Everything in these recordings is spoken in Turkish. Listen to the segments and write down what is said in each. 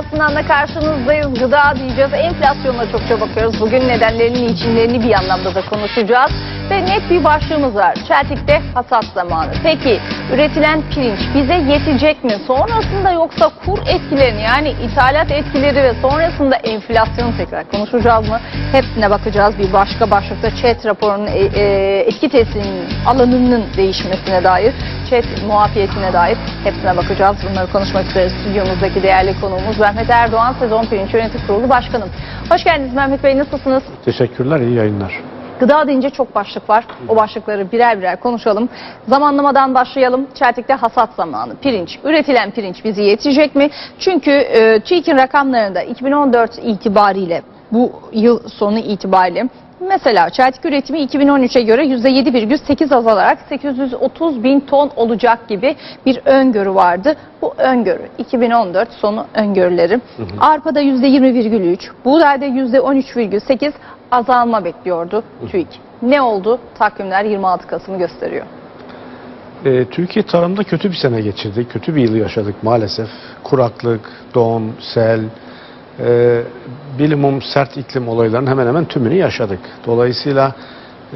Dünyası'ndan da karşınızdayız. Gıda diyeceğiz. Enflasyonla çokça bakıyoruz. Bugün nedenlerini, içinlerini bir anlamda da konuşacağız. Ve net bir başlığımız var. Çeltik'te hasat zamanı. Peki üretilen pirinç bize yetecek mi? Sonrasında yoksa kur etkilerini yani ithalat etkileri ve sonrasında enflasyonu tekrar konuşacağız mı? Hepsine bakacağız. Bir başka başlıkta ÇED raporunun e, e, etki testinin alanının değişmesine dair, ÇED muafiyetine dair hepsine bakacağız. Bunları konuşmak üzere stüdyomuzdaki değerli konuğumuz Mehmet Erdoğan, Sezon Pirinç Yönetim Kurulu Başkanım. Hoş geldiniz Mehmet Bey, nasılsınız? Teşekkürler, iyi yayınlar. Gıda deyince çok başlık var. O başlıkları birer birer konuşalım. Zamanlamadan başlayalım. Çeltik'te hasat zamanı. Pirinç. Üretilen pirinç bizi yetecek mi? Çünkü e, TÜİK'in rakamlarında 2014 itibariyle bu yıl sonu itibariyle Mesela çeltik üretimi 2013'e göre %7,8 azalarak 830 bin ton olacak gibi bir öngörü vardı. Bu öngörü 2014 sonu öngörüleri. Arpa'da %20,3, buğdayda %13,8 azalma bekliyordu TÜİK. Ne oldu? Takvimler 26 Kasım'ı gösteriyor. Ee, Türkiye tarımda kötü bir sene geçirdi. Kötü bir yıl yaşadık maalesef. Kuraklık, don, sel, e, bilimum sert iklim olaylarının hemen hemen tümünü yaşadık. Dolayısıyla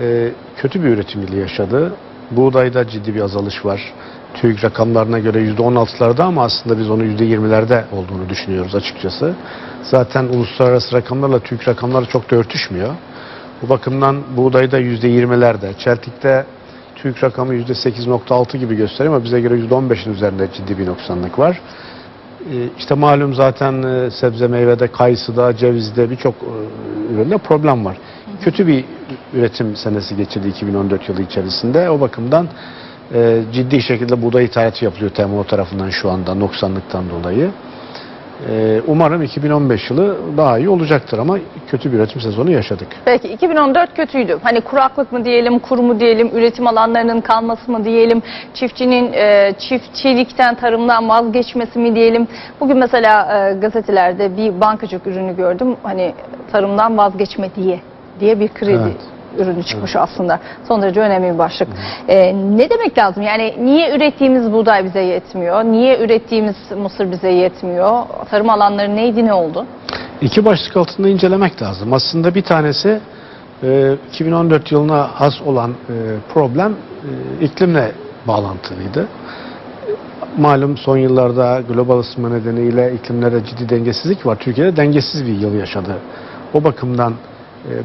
e, kötü bir üretim yılı yaşadı. Buğdayda ciddi bir azalış var. TÜİK rakamlarına göre %16'larda ama aslında biz onu %20'lerde olduğunu düşünüyoruz açıkçası. Zaten uluslararası rakamlarla TÜİK rakamları çok da örtüşmüyor. Bu bakımdan buğdayda %20'lerde, çeltikte TÜİK rakamı %8.6 gibi gösteriyor ama bize göre %15'in üzerinde ciddi bir noksanlık var. Ee, İşte malum zaten e, sebze meyvede, kayısıda, cevizde birçok e, üründe problem var. Kötü bir üretim senesi geçirdi 2014 yılı içerisinde. O bakımdan e, ciddi şekilde buğday ithalatı yapılıyor TMO tarafından şu anda noksanlıktan dolayı. E, Umarım 2015 yılı daha iyi olacaktır ama kötü bir üretim sezonu yaşadık. Peki 2014 kötüydü. Hani kuraklık mı diyelim, kur mu diyelim, üretim alanlarının kalması mı diyelim, çiftçinin e, çiftçilikten, tarımdan vazgeçmesi mi diyelim. Bugün mesela e, gazetelerde bir bankacılık ürünü gördüm. Hani tarımdan vazgeçme diye diye bir kredi Evet. Ürünü çıkmış aslında. Son derece önemli bir başlık. E, ne demek lazım? Yani niye ürettiğimiz buğday bize yetmiyor? Niye ürettiğimiz mısır bize yetmiyor? Tarım alanları neydi, ne oldu? İki başlık altında incelemek lazım. Aslında bir tanesi e, 2014 yılına has olan e, problem e, iklimle bağlantılıydı. Malum son yıllarda global ısınma nedeniyle iklimlere ciddi dengesizlik var. Türkiye'de dengesiz bir yıl yaşadı. O bakımdan e,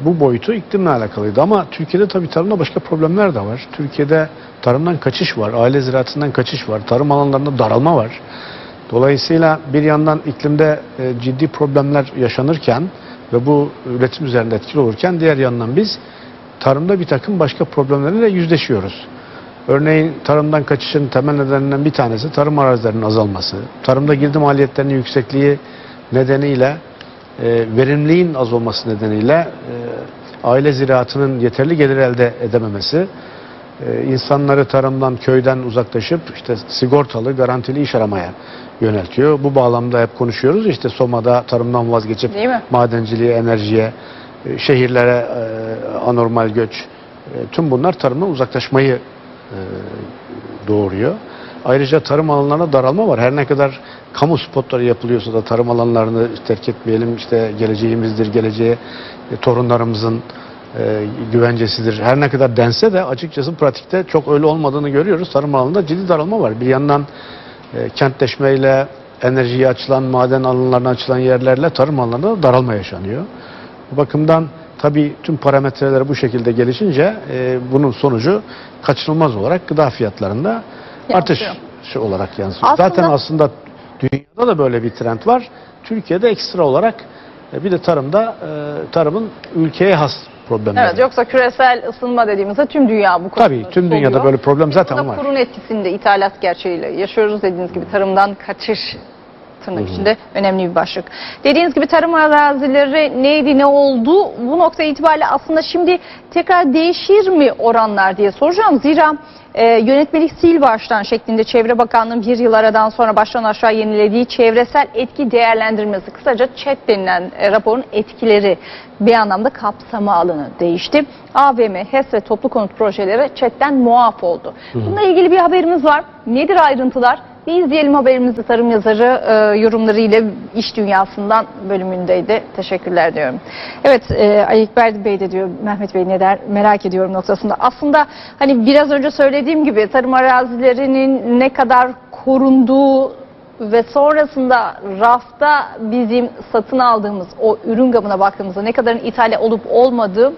bu boyutu iklimle alakalıydı. Ama Türkiye'de tabii tarımda başka problemler de var. Türkiye'de tarımdan kaçış var, aile ziraatından kaçış var, tarım alanlarında daralma var. Dolayısıyla bir yandan iklimde e, ciddi problemler yaşanırken ve bu üretim üzerinde etkili olurken diğer yandan biz tarımda bir takım başka problemlerle yüzleşiyoruz. Örneğin tarımdan kaçışın temel nedenlerinden bir tanesi tarım arazilerinin azalması. Tarımda girdi maliyetlerinin yüksekliği nedeniyle e, verimliliğin az olması nedeniyle e, aile ziraatının yeterli gelir elde edememesi, e, insanları tarımdan, köyden uzaklaşıp işte sigortalı, garantili iş aramaya yöneltiyor. Bu bağlamda hep konuşuyoruz. İşte Soma'da tarımdan vazgeçip madenciliğe, enerjiye, e, şehirlere e, anormal göç, e, tüm bunlar tarımdan uzaklaşmayı e, doğuruyor. Ayrıca tarım alanlarına daralma var. Her ne kadar kamu spotları yapılıyorsa da tarım alanlarını terk etmeyelim. İşte geleceğimizdir, geleceğe e, torunlarımızın e, güvencesidir. Her ne kadar dense de açıkçası pratikte çok öyle olmadığını görüyoruz. Tarım alanında ciddi daralma var. Bir yandan e, kentleşmeyle enerjiye açılan, maden alanlarına açılan yerlerle tarım alanlarında da daralma yaşanıyor. Bu bakımdan tabii tüm parametreler bu şekilde gelişince e, bunun sonucu kaçınılmaz olarak gıda fiyatlarında artış Yansıyor. olarak yansıyor. Aslında- Zaten aslında dünyada da böyle bir trend var. Türkiye'de ekstra olarak e, bir de tarımda e, tarımın ülkeye has problemleri. Evet yoksa küresel ısınma dediğimizde tüm dünya bu konuda Tabii tüm dünyada böyle problem zaten Burada var. kurun etkisinde ithalat gerçeğiyle yaşıyoruz dediğiniz gibi tarımdan kaçış tırnak içinde önemli bir başlık. Dediğiniz gibi tarım arazileri neydi ne oldu bu nokta itibariyle aslında şimdi tekrar değişir mi oranlar diye soracağım. Zira e, yönetmelik sil baştan şeklinde Çevre Bakanlığı'nın bir yıl aradan sonra baştan aşağı yenilediği çevresel etki değerlendirmesi kısaca ÇED denilen e, raporun etkileri bir anlamda kapsama alanı değişti. AVM, HES ve toplu konut projeleri ÇED'den muaf oldu. Bununla ilgili bir haberimiz var. Nedir ayrıntılar? Bir izleyelim haberimizi tarım yazarı e, yorumlarıyla iş dünyasından bölümündeydi. Teşekkürler diyorum. Evet e, Ali Ekber Bey de diyor Mehmet Bey ne der merak ediyorum noktasında. Aslında hani biraz önce söylediğim gibi tarım arazilerinin ne kadar korunduğu ve sonrasında rafta bizim satın aldığımız o ürün gamına baktığımızda ne kadarın ithal olup olmadığı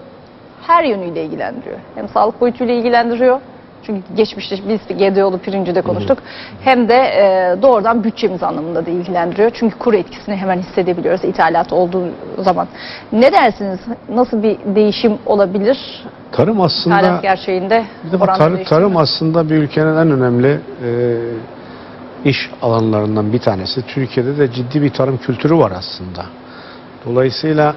her yönüyle ilgilendiriyor. Hem sağlık boyutuyla ilgilendiriyor. Çünkü geçmişte biz GDO'lu pirinci de konuştuk. Hem de e, doğrudan bütçemiz anlamında da ilgilendiriyor. Çünkü kuru etkisini hemen hissedebiliyoruz ithalat olduğu zaman. Ne dersiniz? Nasıl bir değişim olabilir? Tarım aslında İthalat gerçeğinde bir tar- tarım aslında bir ülkenin en önemli e, iş alanlarından bir tanesi. Türkiye'de de ciddi bir tarım kültürü var aslında. Dolayısıyla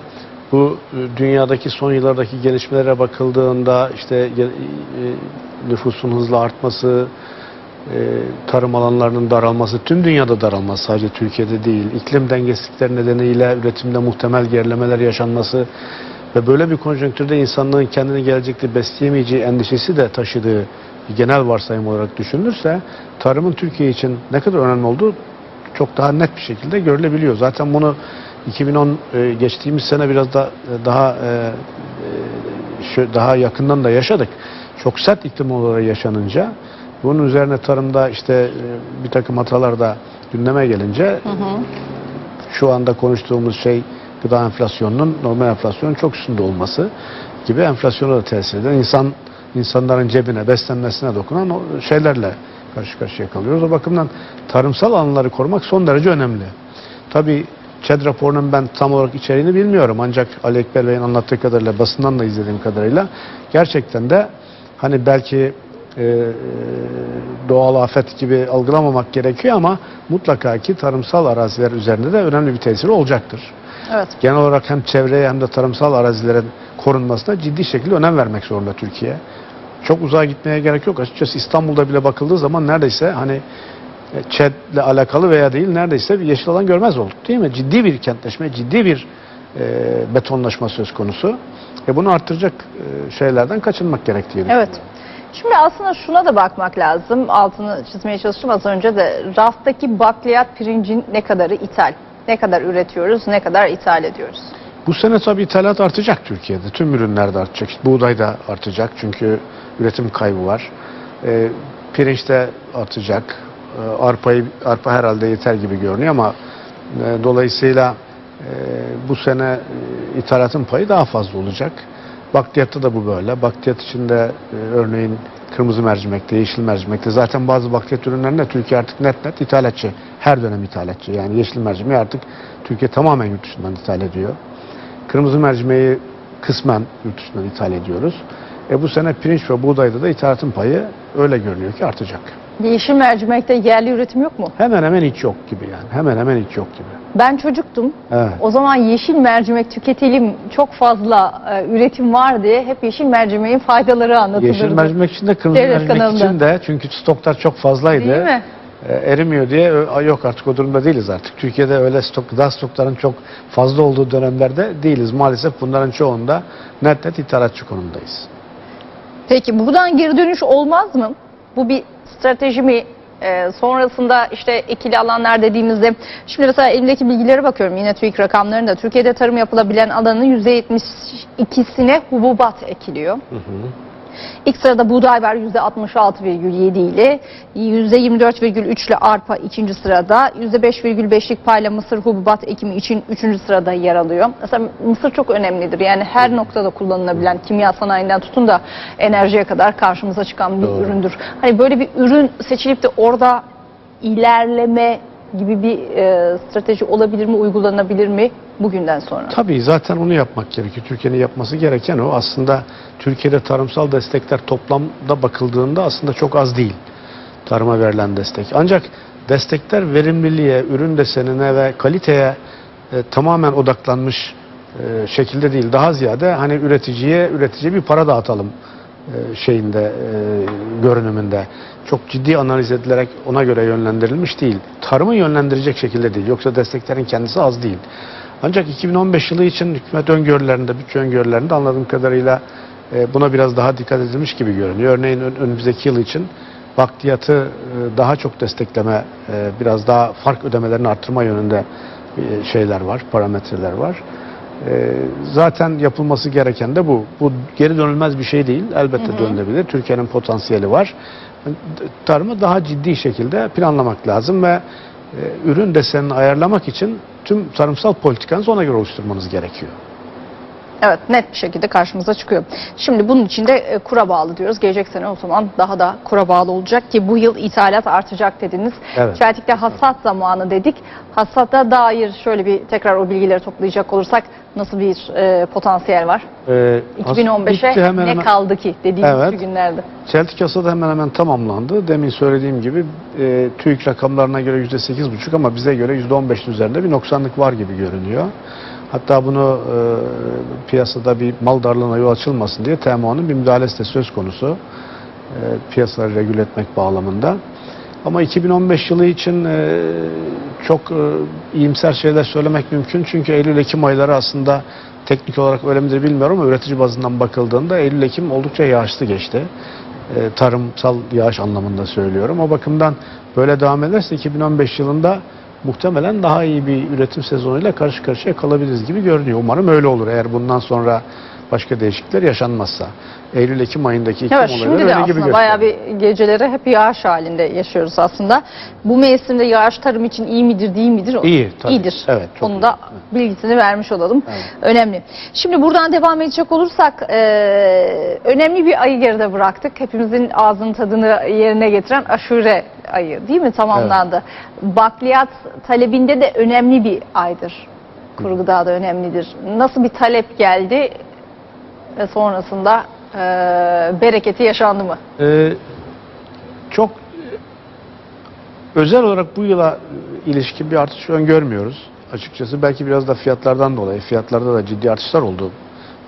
bu e, dünyadaki son yıllardaki gelişmelere bakıldığında işte e, nüfusun hızla artması, e, tarım alanlarının daralması, tüm dünyada daralması sadece Türkiye'de değil, iklim dengesizlikleri nedeniyle üretimde muhtemel gerilemeler yaşanması ve böyle bir konjonktürde insanlığın kendini gelecekte besleyemeyeceği endişesi de taşıdığı bir genel varsayım olarak düşünülürse tarımın Türkiye için ne kadar önemli olduğu çok daha net bir şekilde görülebiliyor. Zaten bunu 2010 e, geçtiğimiz sene biraz da daha e, e, daha yakından da yaşadık. Çok sert iklim olayları yaşanınca bunun üzerine tarımda işte e, bir takım hatalar da gündeme gelince şu anda konuştuğumuz şey gıda enflasyonunun normal enflasyonun çok üstünde olması gibi enflasyona da tesir eden insan insanların cebine, beslenmesine dokunan şeylerle karşı karşıya kalıyoruz. O bakımdan tarımsal alanları korumak son derece önemli. Tabii ÇED raporunun ben tam olarak içeriğini bilmiyorum. Ancak Ali Ekber Bey'in anlattığı kadarıyla, basından da izlediğim kadarıyla gerçekten de hani belki e, doğal afet gibi algılamamak gerekiyor ama mutlaka ki tarımsal araziler üzerinde de önemli bir tesiri olacaktır. Evet. Genel olarak hem çevreye hem de tarımsal arazilerin korunmasına ciddi şekilde önem vermek zorunda Türkiye. Çok uzağa gitmeye gerek yok. Açıkçası İstanbul'da bile bakıldığı zaman neredeyse hani e, ÇED'le alakalı veya değil neredeyse bir yeşil alan görmez olduk değil mi? Ciddi bir kentleşme, ciddi bir e, betonlaşma söz konusu. E bunu arttıracak e, şeylerden kaçınmak gerektiği Evet. Şimdi aslında şuna da bakmak lazım. Altını çizmeye çalıştım az önce de. Raftaki bakliyat pirincin ne kadarı ithal? Ne kadar üretiyoruz, ne kadar ithal ediyoruz? Bu sene tabii ithalat artacak Türkiye'de. Tüm ürünlerde artacak. İşte buğday da artacak çünkü üretim kaybı var. Ee, pirinç de artacak. Ee, arpayı, arpa herhalde yeter gibi görünüyor ama e, dolayısıyla e, bu sene e, ithalatın payı daha fazla olacak. Bakliyatta da bu böyle. Bakliyat içinde e, örneğin kırmızı mercimekte, yeşil mercimekte zaten bazı bakliyat ürünlerinde Türkiye artık net net ithalatçı. Her dönem ithalatçı. Yani yeşil mercimeği artık Türkiye tamamen yurt dışından ithal ediyor. Kırmızı mercimeği kısmen yurt dışından ithal ediyoruz. E bu sene pirinç ve buğdayda da ithalatın payı öyle görünüyor ki artacak. Yeşil mercimekte yerli üretim yok mu? Hemen hemen hiç yok gibi yani. Hemen hemen hiç yok gibi. Ben çocuktum. Evet. O zaman yeşil mercimek tüketelim çok fazla e, üretim var diye hep yeşil mercimeğin faydaları anlatılırdı. Yeşil mercimek için de kırmızı Devlet mercimek kanalında. için de çünkü stoklar çok fazlaydı. Değil mi? E, erimiyor diye ö- "Ay yok artık o durumda değiliz artık. Türkiye'de öyle stok, gıda stokların çok fazla olduğu dönemlerde değiliz. Maalesef bunların çoğunda net net ithalatçı konumdayız. Peki buradan geri dönüş olmaz mı? Bu bir strateji mi? Ee, sonrasında işte ikili alanlar dediğimizde şimdi mesela elimdeki bilgilere bakıyorum yine TÜİK rakamlarında Türkiye'de tarım yapılabilen alanın %72'sine hububat ekiliyor. İlk sırada buğday var %66,7 ile, %24,3 ile arpa ikinci sırada, %5,5'lik payla mısır hububat ekimi için üçüncü sırada yer alıyor. Mesela mısır çok önemlidir. Yani her noktada kullanılabilen kimya sanayinden tutun da enerjiye kadar karşımıza çıkan bir Doğru. üründür. Hani böyle bir ürün seçilip de orada ilerleme gibi bir e, strateji olabilir mi, uygulanabilir mi bugünden sonra? Tabii zaten onu yapmak gerekiyor. Türkiye'nin yapması gereken o. Aslında Türkiye'de tarımsal destekler toplamda bakıldığında aslında çok az değil. Tarıma verilen destek. Ancak destekler verimliliğe, ürün desenine ve kaliteye e, tamamen odaklanmış e, şekilde değil. Daha ziyade hani üreticiye üreticiye bir para dağıtalım şeyinde e, görünümünde çok ciddi analiz edilerek ona göre yönlendirilmiş değil. Tarımı yönlendirecek şekilde değil. Yoksa desteklerin kendisi az değil. Ancak 2015 yılı için hükümet öngörülerinde, bütçe öngörülerinde anladığım kadarıyla e, buna biraz daha dikkat edilmiş gibi görünüyor. Örneğin ön- önümüzdeki yıl için bakliyatı e, daha çok destekleme, e, biraz daha fark ödemelerini arttırma yönünde e, şeyler var, parametreler var. E, Zaten yapılması gereken de bu. Bu geri dönülmez bir şey değil. Elbette dönülebilir. Türkiye'nin potansiyeli var. Tarımı daha ciddi şekilde planlamak lazım ve e, ürün desenini ayarlamak için tüm tarımsal politikanızı ona göre oluşturmanız gerekiyor. Evet net bir şekilde karşımıza çıkıyor. Şimdi bunun için de e, kura bağlı diyoruz. Gelecek sene o zaman daha da kura bağlı olacak ki bu yıl ithalat artacak dediniz. Evet. Çeltik'te hasat zamanı dedik. Hasata dair şöyle bir tekrar o bilgileri toplayacak olursak nasıl bir e, potansiyel var? Ee, bitti 2015'e hemen ne hemen- kaldı ki dediğimiz Evet. günlerde. Çeltik hasadı hemen hemen tamamlandı. Demin söylediğim gibi e, TÜİK rakamlarına göre %8,5 ama bize göre %15'in üzerinde bir noksanlık var gibi görünüyor. Hatta bunu e, piyasada bir mal darlığına yol açılmasın diye TMO'nun bir müdahalesi de söz konusu. E, piyasaları regüle etmek bağlamında. Ama 2015 yılı için e, çok e, iyimser şeyler söylemek mümkün. Çünkü Eylül-Ekim ayları aslında teknik olarak öyle midir bilmiyorum ama üretici bazından bakıldığında Eylül-Ekim oldukça yağışlı geçti. E, tarımsal yağış anlamında söylüyorum. O bakımdan böyle devam ederse 2015 yılında muhtemelen daha iyi bir üretim sezonuyla karşı karşıya kalabiliriz gibi görünüyor. Umarım öyle olur eğer bundan sonra başka değişiklikler yaşanmazsa. Eylül-Ekim ayındaki iklim Evet olayları şimdi de öyle gibi aslında gösteriyor. bayağı bir geceleri hep yağış halinde yaşıyoruz aslında. Bu mevsimde yağış tarım için iyi midir değil midir? İyi, tabii. İyidir. Evet, çok Onu da iyi. bilgisini vermiş olalım. Evet. Önemli. Şimdi buradan devam edecek olursak e, önemli bir ayı geride bıraktık. Hepimizin ağzının tadını yerine getiren aşure ayı değil mi tamamlandı. Bakliyat talebinde de önemli bir aydır. Kuru gıda da önemlidir. Nasıl bir talep geldi ve sonrasında e, bereketi yaşandı mı? Ee, çok e, özel olarak bu yıla e, ilişkin bir artış öngörmüyoruz. Açıkçası belki biraz da fiyatlardan dolayı fiyatlarda da ciddi artışlar oldu.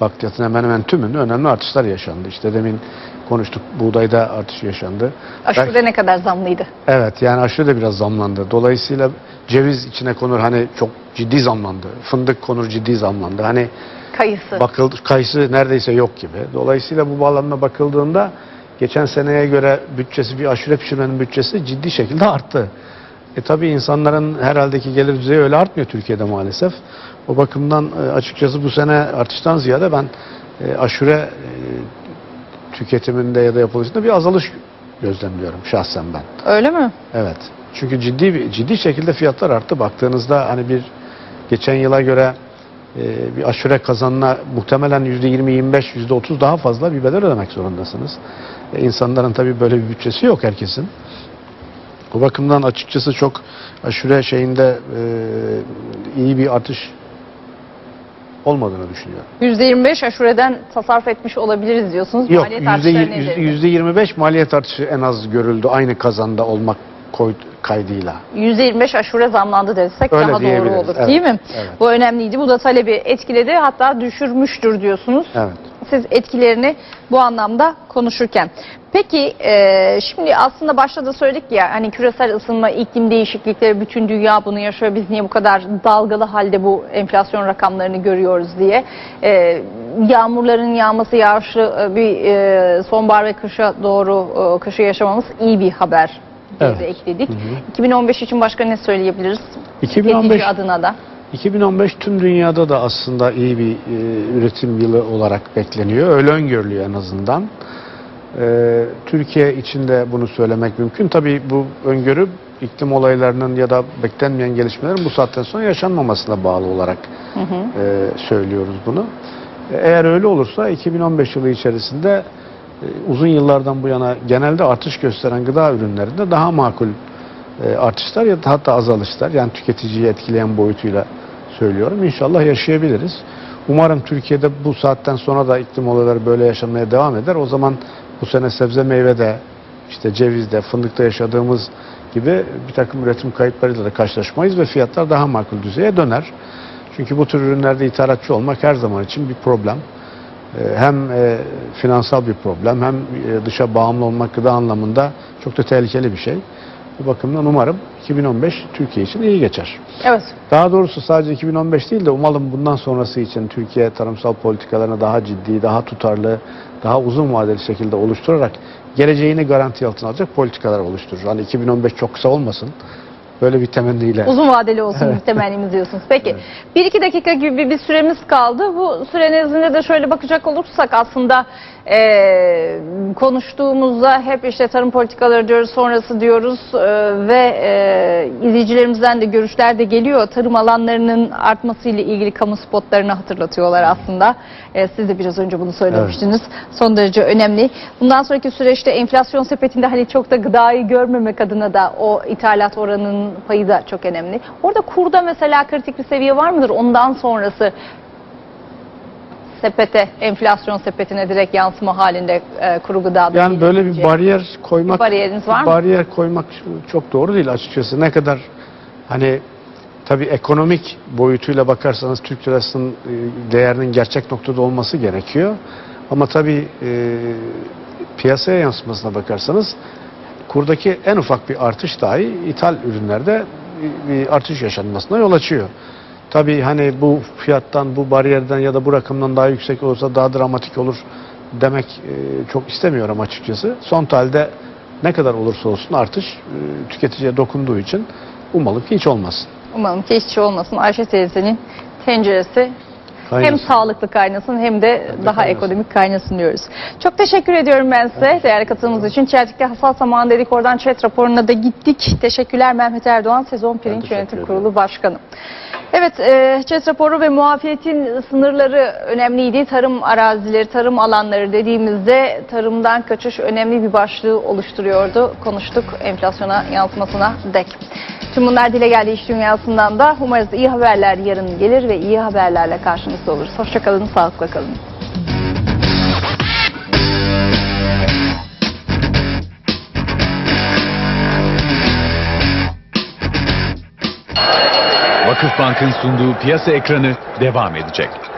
Bakliyatın hemen hemen tümünde önemli artışlar yaşandı. İşte demin konuştuk buğdayda artış yaşandı. Aşure Belki- ne kadar zamlıydı? Evet yani aşure de biraz zamlandı. Dolayısıyla ceviz içine konur hani çok ciddi zamlandı. Fındık konur ciddi zamlandı. Hani Kayısı. bakıldı kayısı neredeyse yok gibi. Dolayısıyla bu bağlamda bakıldığında geçen seneye göre bütçesi bir aşure pişirmenin bütçesi ciddi şekilde arttı. E tabi insanların herhaldeki gelir düzeyi öyle artmıyor Türkiye'de maalesef. O bakımdan e, açıkçası bu sene artıştan ziyade ben e, aşure e, tüketiminde ya da yapılışında bir azalış gözlemliyorum şahsen ben. Öyle mi? Evet. Çünkü ciddi ciddi şekilde fiyatlar arttı. Baktığınızda hani bir geçen yıla göre e, bir aşure kazanına muhtemelen %20-25, %30 daha fazla bir bedel ödemek zorundasınız. E, insanların tabii böyle bir bütçesi yok herkesin. Bu bakımdan açıkçası çok aşure şeyinde e, iyi bir artış olmadığını düşünüyorum. %25 aşureden tasarruf etmiş olabiliriz diyorsunuz. Yok Maliyet artışları yüzde nedir? yüzde 25 maliyet artışı en az görüldü aynı kazanda olmak koy- kaydıyla. %25 aşure zamlandı desek Öyle daha doğru olur evet, değil mi? evet. Bu önemliydi. Bu da talebi etkiledi hatta düşürmüştür diyorsunuz. Evet. Siz etkilerini bu anlamda konuşurken. Peki e, şimdi aslında başta da söyledik ya hani küresel ısınma, iklim değişiklikleri bütün dünya bunu yaşıyor. Biz niye bu kadar dalgalı halde bu enflasyon rakamlarını görüyoruz diye. E, yağmurların yağması, yağışlı e, bir e, sonbahar ve kışa doğru e, kışı yaşamamız iyi bir haber Evet. ekledik. 2015 için başka ne söyleyebiliriz? 2015 Tüketici adına da. 2015 tüm dünyada da aslında iyi bir e, üretim yılı olarak bekleniyor. Öyle öngörülüyor en azından. E, Türkiye için de bunu söylemek mümkün. Tabii bu öngörü iklim olaylarının ya da beklenmeyen gelişmelerin bu saatten sonra yaşanmamasına bağlı olarak Hı hı. e, söylüyoruz bunu. E, Eğer öyle olursa 2015 yılı içerisinde uzun yıllardan bu yana genelde artış gösteren gıda ürünlerinde daha makul e, artışlar ya da hatta azalışlar yani tüketiciyi etkileyen boyutuyla söylüyorum. İnşallah yaşayabiliriz. Umarım Türkiye'de bu saatten sonra da iklim olayları böyle yaşamaya devam eder. O zaman bu sene sebze meyvede işte cevizde, fındıkta yaşadığımız gibi bir takım üretim kayıplarıyla da karşılaşmayız ve fiyatlar daha makul düzeye döner. Çünkü bu tür ürünlerde ithalatçı olmak her zaman için bir problem. Ee, Hem e, finansal bir problem hem e, dışa bağımlı olmak gıda anlamında çok da tehlikeli bir şey. Bu bakımdan umarım 2015 Türkiye için iyi geçer. Evet. Daha doğrusu sadece 2015 değil de umalım bundan sonrası için Türkiye tarımsal politikalarını daha ciddi, daha tutarlı, daha uzun vadeli şekilde oluşturarak geleceğini garanti altına alacak politikalar oluşturur. Hani 2015 çok kısa olmasın. Böyle bir temenniyle. Uzun vadeli olsun temennimiz diyorsunuz. Peki bir iki dakika gibi bir, süremiz kaldı. Bu süre nezdinde de şöyle bakacak olursak aslında eee, konuştuğumuzda hep işte tarım politikaları diyoruz, sonrası diyoruz eee, ve eee, izleyicilerimizden de görüşler de geliyor. Tarım alanlarının artmasıyla ilgili kamu spotlarını hatırlatıyorlar aslında. Eee, siz de biraz önce bunu söylemiştiniz. Son derece önemli. Bundan sonraki süreçte enflasyon sepetinde hani çok da gıdayı görmemek adına da o ithalat oranının payı da çok önemli. Orada kurda mesela kritik bir seviye var mıdır? Ondan sonrası sepete, enflasyon sepetine direkt yansıma halinde e, kuru gıdada. Yani böyle bir bariyer koymak Bir bariyeriniz var mı? bariyer koymak çok doğru değil açıkçası. Ne kadar hani tabii ekonomik boyutuyla bakarsanız Türk lirasının e, değerinin gerçek noktada olması gerekiyor. Ama tabii e, piyasaya yansımasına bakarsanız kurdaki en ufak bir artış dahi ithal ürünlerde bir- bir artış yaşanmasına yol açıyor. Tabii hani bu fiyattan, bu bariyerden ya da bu rakamdan daha yüksek olursa daha dramatik olur demek e, çok istemiyorum açıkçası. Son talde ne kadar olursa olsun artış e, tüketiciye dokunduğu için umalım ki hiç olmasın. Umarım ki hiç olmasın. Ayşe teyzenin tenceresi hem Kaynasın. sağlıklı kaynasın hem de daha kaynasın. ekonomik kaynasın diyoruz. Çok teşekkür ediyorum ben size değerli katılımınız için. Çeltik'te hasat zamanı dedik oradan chat raporuna da gittik. Teşekkürler Mehmet Erdoğan Sezon Pirinç Yönetim. Kurulu Başkanı. Evet, e, chat raporu ve muafiyetin sınırları önemliydi. Tarım arazileri, tarım alanları dediğimizde tarımdan kaçış önemli bir başlığı oluşturuyordu. Konuştuk enflasyona yansımasına dek. Tüm bunlar dile geldi iş dünyasından da. Umarız iyi haberler yarın gelir ve iyi haberlerle karşınızda oluruz. Hoşçakalın, sağlıkla kalın. Vakıfbank'ın sunduğu piyasa ekranı devam edecek.